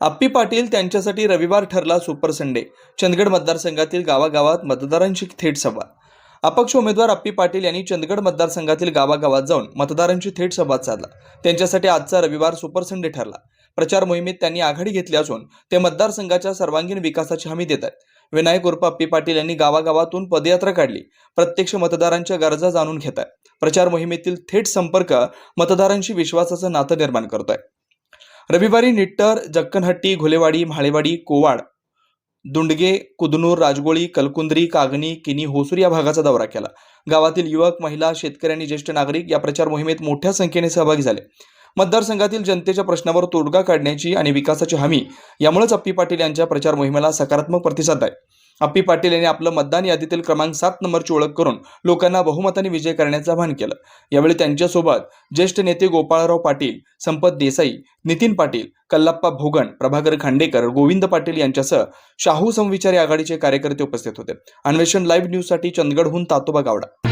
अप्पी पाटील त्यांच्यासाठी रविवार ठरला सुपर संडे. चंदगड मतदारसंघातील गावागावात मतदारांशी थेट संवाद. अपक्ष उमेदवार अप्पी पाटील यांनी चंदगड मतदारसंघातील गावागावात जाऊन मतदारांशी थेट संवाद साधला. त्यांच्यासाठी आजचा रविवार सुपर संडे ठरला. प्रचार मोहिमेत त्यांनी आघाडी घेतली असून ते मतदारसंघाच्या सर्वांगीण विकासाची हमी देत आहेत. विनायक उर्फ अप्पी पाटील यांनी गावागावातून पदयात्रा काढली. प्रत्यक्ष मतदारांच्या गरजा जाणून घेत आहेत. प्रचार मोहिमेतील थेट संपर्क मतदारांशी विश्वासाचं नातं निर्माण करतोय. रविवारी निट्टर जक्कनहट्टी घोलेवाडी म्हाळेवाडी कोवाड दुंडगे कुदनूर राजगोळी कलकुंद्री कागणी किनी होसूर या भागाचा दौरा केला. गावातील युवक महिला शेतकरी आणि ज्येष्ठ नागरिक या प्रचार मोहिमेत मोठ्या संख्येने सहभागी झाले. मतदारसंघातील जनतेच्या प्रश्नावर तोडगा काढण्याची आणि विकासाची हमी यामुळेच अप्पी पाटील यांच्या प्रचार मोहिमेला सकारात्मक प्रतिसाद आहे. अप्पी पाटील यांनी आपलं मतदान यादीतील क्रमांक सात नंबरची ओळख करून लोकांना बहुमताने विजय करण्याचं आवाहन केलं. यावेळी त्यांच्यासोबत ज्येष्ठ नेते गोपाळराव पाटील संपत देसाई नितीन पाटील कल्लाप्पा भोगण प्रभाकर खांडेकर गोविंद पाटील यांच्यासह शाहू समविचारी आघाडीचे कार्यकर्ते उपस्थित होते. अन्वेषण लाईव्ह न्यूजसाठी चंदगडहून तातोबा गावडा.